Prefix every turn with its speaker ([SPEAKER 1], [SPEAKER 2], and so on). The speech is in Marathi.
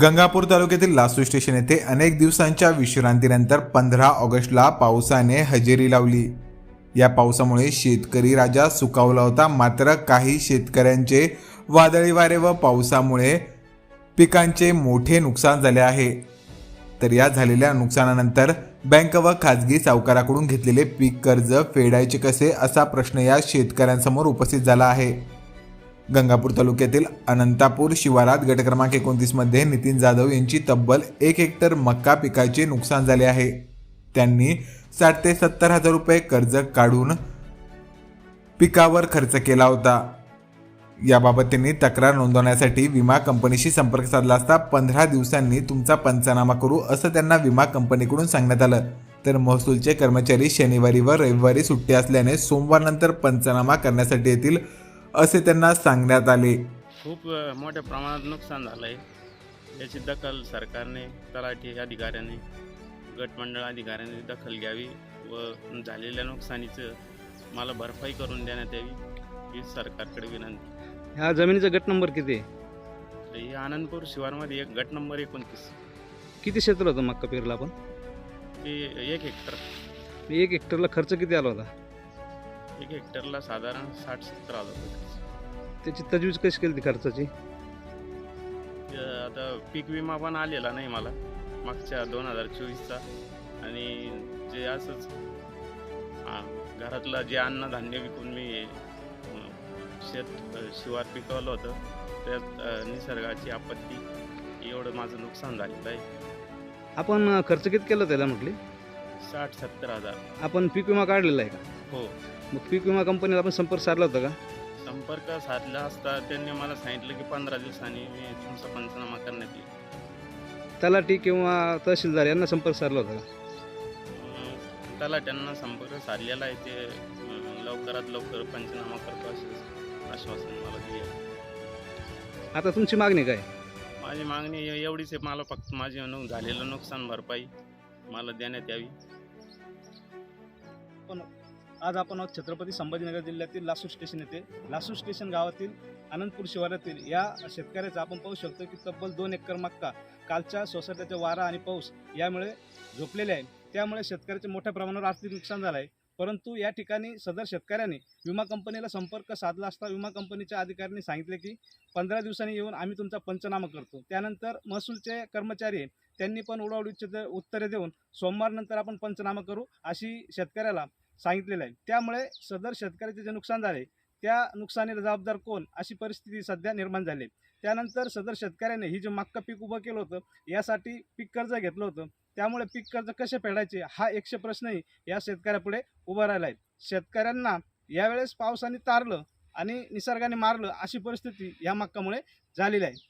[SPEAKER 1] गंगापूर तालुक्यातील लासू स्टेशन येथे अनेक दिवसांच्या विश्रांतीनंतर पंधरा ऑगस्टला पावसाने हजेरी लावली. या पावसामुळे शेतकरी राजा सुकावला होता मात्र काही शेतकऱ्यांचे वादळी वारे व पावसामुळे पिकांचे मोठे नुकसान झाले आहे. तर या झालेल्या नुकसानानंतर बँक व खाजगी सावकाराकडून घेतलेले पीक कर्ज फेडायचे कसे असा प्रश्न या शेतकऱ्यांसमोर उपस्थित झाला आहे. गंगापूर तालुक्यातील अनंतापूर शिवारात गट क्रमांक एकोणतीसमध्ये नितीन जाधव यांची तब्बल एक हेक्टर मक्का पिकाचे नुकसान झाले आहे. त्यांनी साठ ते सत्तर हजार रुपये कर्ज काढून पिकावर खर्च केला होता. याबाबत त्यांनी तक्रार नोंदवण्यासाठी विमा कंपनीशी संपर्क साधला असता पंधरा दिवसांनी तुमचा पंचनामा करू असं त्यांना विमा कंपनीकडून सांगण्यात आलं. तर महसूलचे कर्मचारी शनिवारी व रविवारी सुट्टी असल्याने सोमवारनंतर पंचनामा करण्यासाठी येतील असे त्यांना सांगण्यात आले.
[SPEAKER 2] खूप मोठ्या प्रमाणात नुकसान झालं आहे याची दखल सरकारने तलाठी अधिकाऱ्याने गटमंडळ अधिकाऱ्याने दखल घ्यावी व झालेल्या नुकसानीचं मला भरपाई करून देण्यात यावी ही सरकारकडे विनंती.
[SPEAKER 3] ह्या जमिनीचा गट नंबर किती आहे?
[SPEAKER 2] ही आनंदपूर शिवारमध्ये एक गट नंबर एकोणतीस.
[SPEAKER 3] किती क्षेत्र होतं मक्का पेरला आपण?
[SPEAKER 2] ते एक हेक्टर.
[SPEAKER 3] एक हेक्टरला खर्च किती आला होता?
[SPEAKER 2] एक हेक्टरला साधारण साठ सत्तर हजार रुपये.
[SPEAKER 3] त्याची तजवीज कशी केली ती खर्चाची?
[SPEAKER 2] आता पीक विमा पण आलेला नाही मला मागच्या दोन हजार चोवीसचा. आणि जे असंच घरातलं जे अन्नधान्य विकून मी शेत शिवार पिकवलं होतं त्यात निसर्गाची आपत्ती एवढं माझं नुकसान झालेलं आहे
[SPEAKER 3] आपण खर्च किती केला त्याला म्हटली?
[SPEAKER 2] साठ सत्तर हजार.
[SPEAKER 3] आपण पीक विमा काढलेला आहे का?
[SPEAKER 2] हो.
[SPEAKER 3] मग पीक विमा कंपनीला आपण संपर्क साधला होता का?
[SPEAKER 2] संपर्क साधला असता त्यांनी मला सांगितलं की पंधरा दिवसांनी मी तुमचा पंचनामा करण्यात येईल.
[SPEAKER 3] तलाठी किंवा तहसीलदार यांना संपर्क साधला होता का?
[SPEAKER 2] अं, त्यांना संपर्क साधलेला आहे ते अं, लवकरात लवकर पंचनामा करतो असे आश्वासन मला दिले.
[SPEAKER 3] आता तुमची मागणी काय?
[SPEAKER 2] माझी मागणी एवढीच आहे मला फक्त माझे झालेलं नुकसान भरपाई मला देण्यात यावी.
[SPEAKER 4] आज आपण आहोत छत्रपती संभाजीनगर जिल्ह्यातील लासूर स्टेशन येथे. लासूर स्टेशन गावातील आनंदपूर शिवारातील या शेतकऱ्याचा आपण पाहू शकतो की तब्बल दोन एकर मक्का कालच्या सोसाट्याचा वारा आणि पाऊस यामुळे झोपलेले आहे. त्यामुळे शेतकऱ्याचे मोठ्या प्रमाणावर आर्थिक नुकसान झालं आहे. परंतु या ठिकाणी सदर शेतकऱ्याने विमा कंपनीला संपर्क साधला असता विमा कंपनीच्या अधिकाऱ्यांनी सांगितले की पंधरा दिवसांनी येऊन आम्ही तुमचा पंचनामा करतो. त्यानंतर महसूलचे कर्मचारी आहे त्यांनी पण उडावडीचे उत्तरे देऊन सोमवारनंतर आपण पंचनामा करू अशी शेतकऱ्याला सांगितलेलं आहे. त्यामुळे सदर शेतकऱ्याचे जे नुकसान झाले त्या नुकसानीला जबाबदार कोण? अशी परिस्थिती सध्या निर्माण झाली आहे. त्यानंतर सदर शेतकऱ्याने ही जे मक्का पीक उभं केलं होतं यासाठी पीक कर्ज घेतलं होतं. त्यामुळे पीक कर्ज कसे फेडायचे हा एकशे प्रश्नही या शेतकऱ्यापुढे उभा राहिला आहे. शेतकऱ्यांना यावेळेस पावसाने तारलं आणि निसर्गाने मारलं अशी परिस्थिती या मक्कामुळे झालेली आहे.